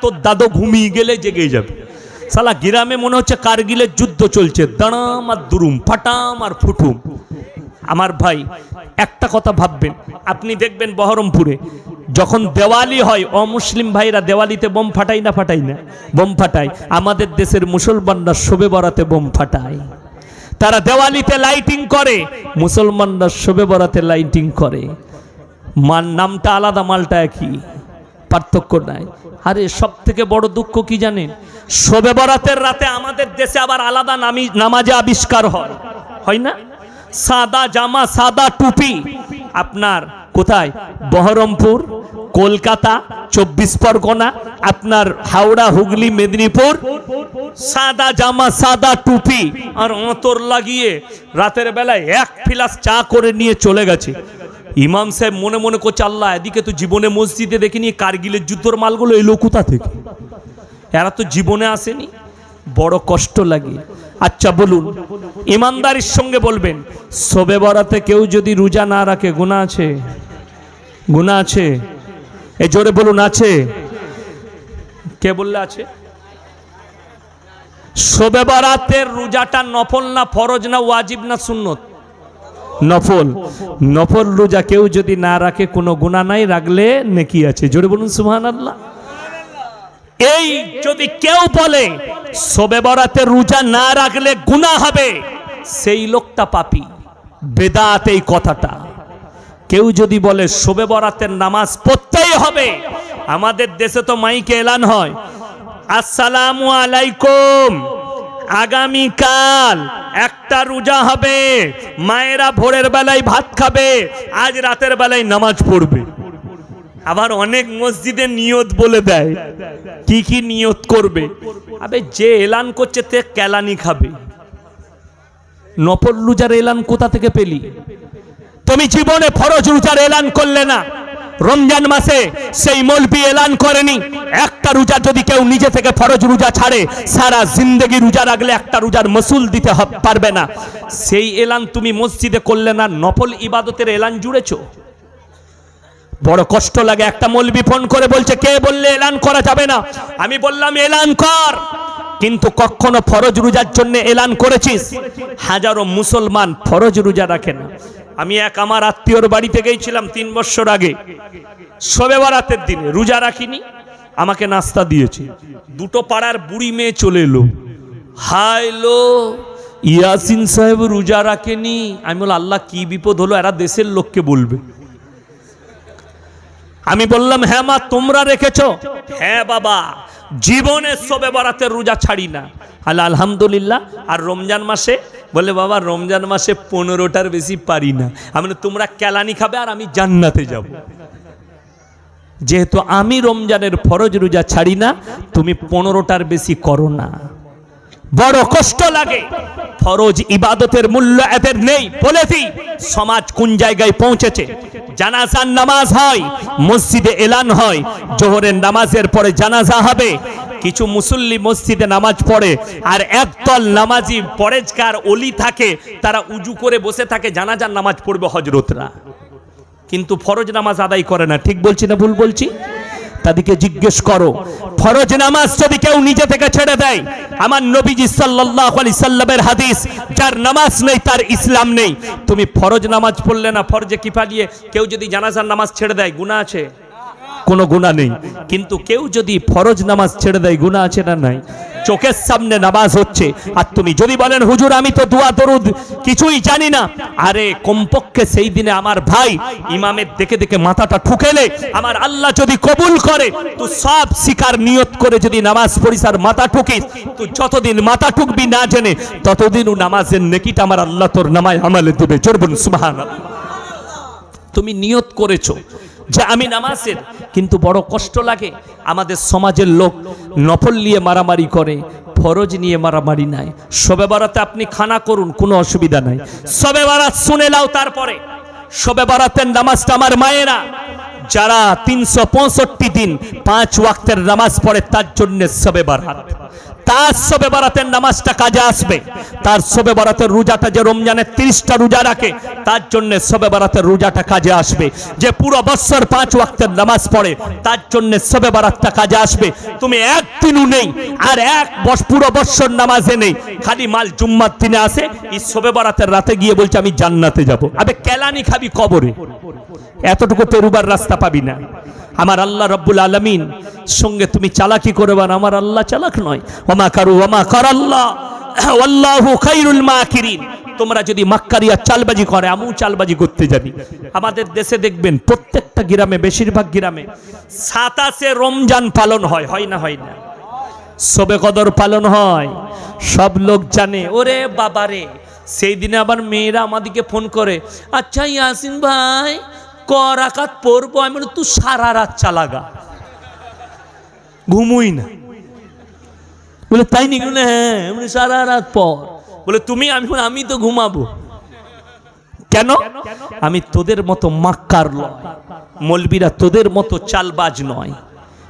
তোর দাদু ঘুমিয়ে গেলে জেগে যাবে। সালা গ্রামে মনে হচ্ছে কারগিলের যুদ্ধ চলছে। দাঁড়াম আর দুরুম, ফাটাম আর ফুটুম। আমার ভাই, একটা কথা ভাববেন। আপনি দেখবেন বহরমপুরে যখন দেওয়ালি হয়, অমুসলিম ভাইরা দেওয়ালিতে বোম ফাটাই না ফাটাই না? বোম ফাটায়। আমাদের দেশের মুসলমানরা শোবে বরাতে বোম ফাটায়। তারা দেওয়ালিতে লাইটিং করে, মুসলমানরা শোবে বরাতে লাইটিং করে। মান নামটা আলাদা, মালটা একই। পার্থক্য নাই। আরে সব থেকে বড় দুঃখ কি জানেন? শোবে বরাতের রাতে আমাদের দেশে আবার আলাদা নামি নামাজে আবিষ্কার হয়। হয় না? সাদা জামা, সাদা টুপি। আপনার কোথায়? বহরমপুর, কলকাতা, চব্বিশ পরগনা, আপনার হাওড়া, হুগলি, মেদিনীপুর। সাদা জামা, সাদা টুপি। আর অঁতর লাগিয়ে রাতের বেলায় এক ফিলাস চা করে নিয়ে চলে গেছে। ইমাম সাহেব মনে মনে করছে, আল্লাহ, এদিকে তো জীবনে মসজিদে দেখিনি, কার্গিলের যুদ্ধর মালগুলো এলো কোথা থেকে? এরা তো জীবনে আসেনি। বড় কষ্ট লাগে। আচ্ছা বলুন, ইমানদারির সঙ্গে বলবেন, শোবে বরাতে কেউ যদি রোজা না রাখে গুণা আছে? গুণা আছে? এ জোরে বলুন, আছে? কে বললে আছে? শোবে বরাতের রোজাটা নফল না ফরজ না ওয়াজিব না সুন্নত? নফল। নফল রোজা কেউ যদি না রাখে, কোনো গুণা নাই রাখলে নেকি আছে। জোরে বলুন সুহান আল্লাহ এই যদি কেউ বলে শোবে বরাতে রোজা না রাখলে গুণা হবে সেই লোকটা পাপি। বেদাত এই কথাটা। কেউ যদি বলে শোবে বরাতের নামাজ পড়তেই হবে আমাদের দেশে তো মাইকে এলান হয়। আসসালামু আলাইকুম। আগামীকাল একটা রোজা হবে, মায়েরা ভোরের বেলায় ভাত খাবে, আজ রাতের বেলায় নামাজ পড়বে। আবার অনেক মসজিদে নিয়ত বলে দেয়, কি কি নিয়ত করবে? আবে যে এলান করছে তে কেলানি খাবে। নফল রোজার এলান কোথা থেকে পেলি? তুমি জীবনে ফরজ রোজার এলান করলে না। রমজান মাসে সেই মলবি এলান করেনি। একটা রোজা যদি কেউ নিজে থেকে ফরজ রোজা ছাড়ে, সারা জিন্দগি রোজা রাখলে একটা রোজার মসুল দিতে পারবে না। সেই এলান তুমি মসজিদে করলে না, নফল ইবাদতের এলান জুড়েছো? বড় কষ্ট লাগে, একটা মলবি ফোন করে বলছে, কে বললে এলান করা যাবে না? আমি বললাম, এলান কর। কিন্তু কখনো ফরজ রোজার জন্য এলান করেছিস? হাজারো মুসলমান ফরজ রোজা রাখে না। আমি এক আমার আত্মীয়র বাড়িতে গিয়েছিলাম তিন বছর আগে। শবে বারাতের দিনে রোজা রাখিনি। আমাকে নাস্তা দিয়েছে। দুটো পাড়ার বুড়ি মেয়ে চলে এলো। হাইলো ইয়াসিন সাহেব রোজা রাখেনি। আমি বল আল্লাহ কি বিপদ হলো? এরা দেশের লোককে বলবে। আমি বললাম হ্যাঁ মা, তোমরা রেখেছো। হ্যাঁ বাবা জীবনে সবে বরাতে রোজা ছাড়ি না। আল্লাহ, আলহামদুলিল্লাহ। আর রমজান মাসে? বলে, বাবা, রমজান মাসে পনেরোটার বেশি পারি না। আমি তোমরা কেলানি খাবে আর আমি জান্নাতে যাব। যেহেতু আমি রমজানের ফরজ রোজা ছাড়ি না, তুমি পনেরোটার বেশি করো না। বড় কষ্ট লাগে। ফরজ ইবাদতের মূল্য এদের নেই, বলে দিই। সমাজ কোন জায়গায় পৌঁছেছে? জানাজার নামাজ হয়, মসজিদে এলান হয়, জোহরের নামাজের পরে জানাজা হবে। কিছু মুসল্লি মসজিদে নামাজ পড়ে, আর একদল নামাজি পরেজকার অলি থাকে, তারা উজু করে বসে থাকে, জানাজার নামাজ পড়বে হজরতরা কিন্তু ফরজ নামাজ আদায় করে না। ঠিক বলছি না ভুল বলছি? তাদেরকে জিজ্ঞেস করো। ফরজ নামাজ যদি কেউ নিজে থেকে ছেড়ে দেয়, আমার নবীজি সাল্লাল্লাহু আলাইহি সাল্লামের হাদিস, যার নামাজ নেই, তার ইসলাম নেই। তুমি ফরজ নামাজ পড়লে না, ফরজে কিফা দিয়ে কেউ যদি জানাজার নামাজ ছেড়ে দেয়, গুনাহ আছে? কোনো গুণা নেই। কিন্তু কেউ যদি ফরজ নামাজ ছেড়ে দেয়, গুণা আছে না নাই? চোখের সামনে নামাজ হচ্ছে। আর তুমি যদি বলেন, হুজুর, আমি তো দোয়া, দরুদ কিছুই জানি না। আরে, কমপক্ষে সেই দিনে আমার ভাই ইমামের দেখে দেখে মাথাটা ঠুকেলে, আমার আল্লাহ যদি কবুল করে, তুই সব শিকার নিয়ত করে যদি নামাজ পড়িস মাথা ঠুকিস, তুই যতদিন মাথা ঠুকবি না জেনে ততদিনও নামাজের নেকিটা আমার আল্লাহ তোর নামায় আমালে দেবে। চড়বুন সুবহানাল্লাহ। তুমি নিয়ত করেছ যে আমি নামাজের কিন্তু বড় কষ্ট লাগে। আমাদের সমাজের লোক নফল নিয়ে মারামারি করে, ফরজ নিয়ে মারামারি নাই। সবে বারাতে আপনি খানা করুন, কোনো অসুবিধা নাই। সবে বারাত শুনে নাও তারপরে। সবে বারাতের নামাজটা আমার মায়েরা। যারা তিনশো পঁয়ষট্টি দিন পাঁচ ওয়াক্তের নামাজ পড়ে তার জন্য সবে বারাত। তার শোবে বরাতের নামাজটা কাজে আসবে। তার শোবে বরাতের রোজাটা যে রমজানের তিরিশটা রোজা রাখে, তার জন্য শোবে বরাতের রোজাটা কাজে আসবে। যে পুরো বৎসর পাঁচ ওয়াক্তের নামাজ পড়ে, তার জন্য শোবে বরাতটা কাজে আসবে। তুমি একদিনও নেই, আর এক বস পুরো বৎসর নামাজে নেই। খালি মাল জুম্মার দিনে আসে, এই শোবে বরাতের রাতে গিয়ে বলছে, আমি জান্নাতে যাব। আবে কেলানি খাবি কবরে। এতটুকু পেরুবার রাস্তা পাবি না। আমার আল্লাহ রব্বুল আলমিন, সঙ্গে তুমি চালাকি করবে না? আমার আল্লাহ চালাক নয়। ওমা কারু, ওমা কর আল্লাহ? আল্লাহু খাইরুল মাকিরিন। তোমরা যদি মাক্কারিয়া চালবাজি করে, আমিও চালবাজি করতে জানি। আমাদের দেশে দেখবেন প্রত্যেকটা গ্রামে, বেশিরভাগ গ্রামে সাতাশে রমজান পালন হয়। হয় না হয় না? সবে কদর পালন হয়। সব লোক জানে, ওরে বাবারে, সেই দিনে আবার মেয়েরা আমাদেরকে ফোন করে আচ্ছা ইয়াসিন ভাই ক পড়ব আমি বলি, তুই সারা রাত চালাগা। ঘুমুই না। বলে তাই নাকি বলে হ্যাঁ। আমি সারা রাত পর। বলে তুমি আমি আমি তো ঘুমাবো। কেন? আমি তোদের মতো মাক্কার মলবিরা তোদের মতো চালবাজ নয়।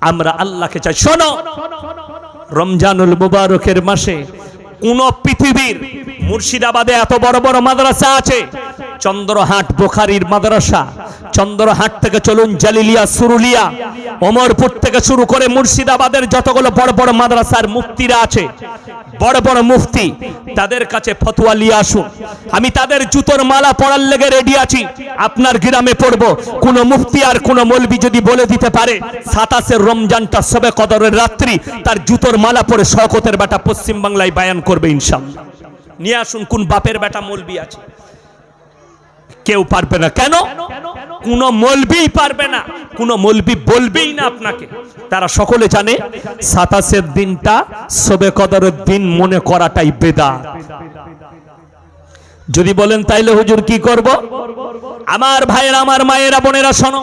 আমরা আল্লাহকে চাই। শোনো রমজানুল মুবারকের মাসে কোন পৃথিবীর মুর্শিদাবাদে এত বড় বড় মাদ্রাসা আছে? চন্দ্রহাট বোখারির মাদ্রাসা। চন্দ্রহাট থেকে চলুন জালিলিয়া, সুরুলিয়া, ওমরপুর থেকে শুরু করে মুর্শিদাবাদের যতগুলো বড় বড় মাদ্রাসার মুক্তিরা আছে, বড় বড় মুফতি, তাদের কাছে ফতোয়া নিয়ে আসুন। আমি তাদের জুতোর মালা পরার লেগে রেডি আছি। আপনার গ্রামে পড়ব। কোন মুফতি আর কোন মলবি যদি বলে দিতে পারে সাতাশের রমজানটা সবে কদরের রাত্রি, তার জুতোর মালা পরে শকতের বেটা পশ্চিম বাংলায় বায়ান করবে ইনশাল্লাহ নিয়ে আসুন কোন বাপের বেটা মলবি আছে। কেউ পারবে না। কেন? কোন মলবিই পারবে না। কোন মলবি বলবেই না আপনাকে। তারা সকলে জানে, সাতাশের দিনটা সবে কদরের দিন মনে করাটাই বেদা যদি বলেন, তাইলে হুজুর কি করব? আমার ভাইয়েরা, আমার মায়েরা, বোনেরা, শোনো।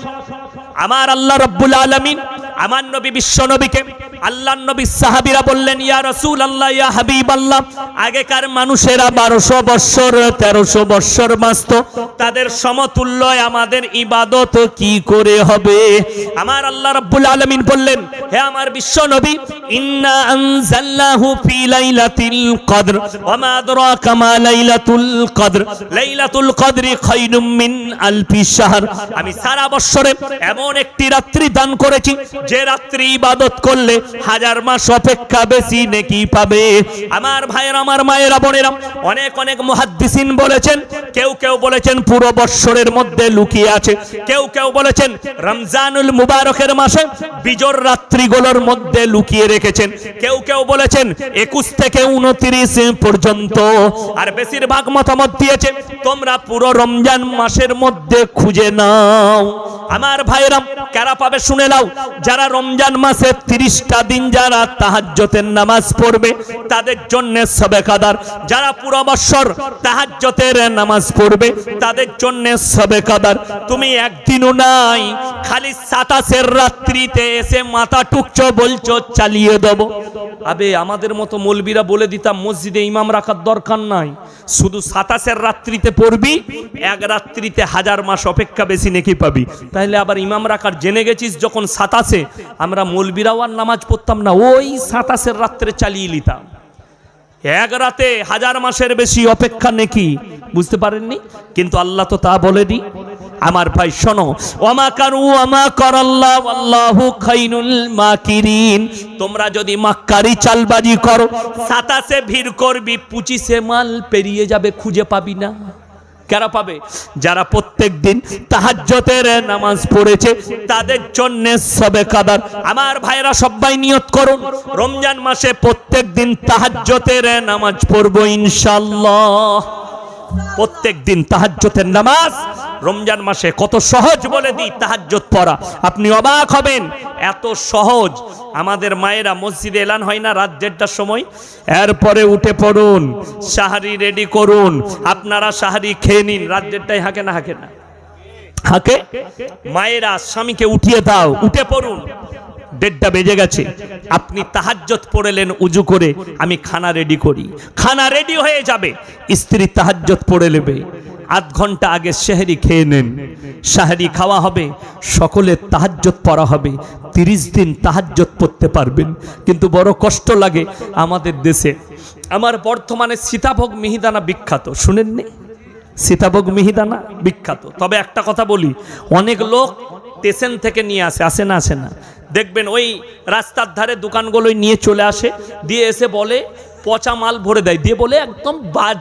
আমার আল্লাহ রব্বুল আলামিন, আমার নবী বিশ্ব নবীকে আল্লাহ নবী সাহাবীরা বললেন, ইয়া রাসূল আল্লাহ ইয়া হাবিব আল্লাহ আগেকার মানুষেরা বারোশো বৎসর, তেরোশো বৎসর বাঁচত। তাদের সমতুল্য আমাদের ইবাদত কি করে হবে? আমার আল্লাহ রব্বুল আলামিন বললেন, হে আমার বিশ্ব নবী, ইন্না আনজালনাহু ফি লাইলাতিল কদর, ওয়া মা আদরাকা মা লাইলাতুল কদর। লাইলাতুল কদরি খায়রুম মিন আলফি শাহর। আমি সারা বৎসরে এমন একটি রাত্রি দান করেছি, যে রাত্রি ইবাদত করলে হাজার মাস অপেক্ষা বেশি নেকি পাবে? আমার ভাইয়ের, আমার মায়েরা, বোনেরা, অনেক অনেক মুহাদ্দিসিন বলেছেন, কেউ কেউ বলেছেন পুরো বৎসরের মধ্যে লুকিয়ে আছে। কেউ কেউ বলেছেন রমজানুল মুবারকের মাসে বিজর রাত্রিগুলোর মধ্যে লুকিয়ে রেখেছেন। কেউ কেউ বলেছেন একুশ থেকে উনত্রিশ পর্যন্ত। আর বেশিরভাগ মতামত দিয়েছে, তোমরা পুরো রমজান মাসের মধ্যে খুঁজে নাও। আমার ভাইরাম কারা পাবে শুনে নাও। যারা রমজান মাসে তিরিশটা দিন যারা তাহাজ্জতের নামাজ পড়বে, তাদের জন্য সবে কাদার যারা পুরো বৎসর তাহাজ্জতের নামাজ পড়বে, তাদের জন্য সবে কাদার তুমি একদিনও নাই, খালি সাতাশের রাত্রিতে এসে মাথা টুকছো, বলছো, চালিয়ে দেবো। আবে, আমাদের মতো মৌলবীরা বলে দিতাম, মসজিদে ইমাম রাখার দরকার নাই। শুধু সাতাশের রাত্রিতে পড়বি, এক রাত্রিতে হাজার মাস অপেক্ষা বেশি নেকি পাবি। তাহলে আবার ইমাম রাখার জেনে গেছিস যখন সাতাশে আমরা মৌলবীরাও আর নামাজ পড়তাম না, ওই সাতাশের রাত্রে চালিয়ে নিতাম। এক রাতে হাজার মাসের বেশি অপেক্ষা নেকি, বুঝতে পারেননি? কিন্তু আল্লাহ তো তা বলেনি। আমার ভাই, শোনো কারু তোমরা যদি মাক্কারি চালবাজি করো সাতাশে ভিড় করবি, পুচিশে মাল পেরিয়ে যাবে, খুঁজে পাবি না। কারা পাবে? যারা প্রত্যেক দিন তাহাজ্জতের নামাজ পড়েছে, তাদের জন্য সবে কাদার। আমার ভাইরা সবাই নিয়ত করুন, রমজান মাসে প্রত্যেক দিন তাহাজ্জতের নামাজ পড়ব ইনশাল্লাহ প্রত্যেক দিন তাহাজ্জতের নামাজ। রমজান মাসে কত সহজ বলে দিই তাহাজ্জত পড়া। আপনি অবাক হবেন, এত সহজ। আমাদের মায়েরা মসজিদে এলান হয় না রাত দেড়টার সময়? এরপরে উঠে পড়ুন সাহারি রেডি করুন। আপনারা সাহারি খেয়ে নিন, রাত দেড়টায় হাঁকে না হাঁকে না। হাঁকে? মায়েরা, স্বামীকে উঠিয়ে দাও, উঠে পড়ুন। দেড়টা বেজে গেছে। আপনি তাহাজ্জত পড়েলেন, উজু করে আমি খানা রেডি করি। খানা রেডি হয়ে যাবে, স্ত্রী তাহাজ্জত পড়ে নেবে। আধ ঘণ্টা আগে সেহেরি খেয়ে নেন। সাহারি খাওয়া হবে, সকলে তাহাজ্জত পড়া হবে। তিরিশ দিন তাহাজ্জত পড়তে পারবেন। কিন্তু বড় কষ্ট লাগে আমাদের দেশে। আমার বর্তমানে সীতাভোগ মিহিদানা বিখ্যাত। শুনেননি সীতাভোগ মিহিদানা বিখ্যাত। তবে একটা কথা বলি, অনেক লোক স্টেশন থেকে নিয়ে আসে আসে না আসে না। দেখবেন ওই রাস্তার ধারে দোকানগুলোই নিয়ে চলে আসে, দিয়ে এসে বলে, পচা মাল ভরে দেয়। দিয়ে বলে একদম বাজ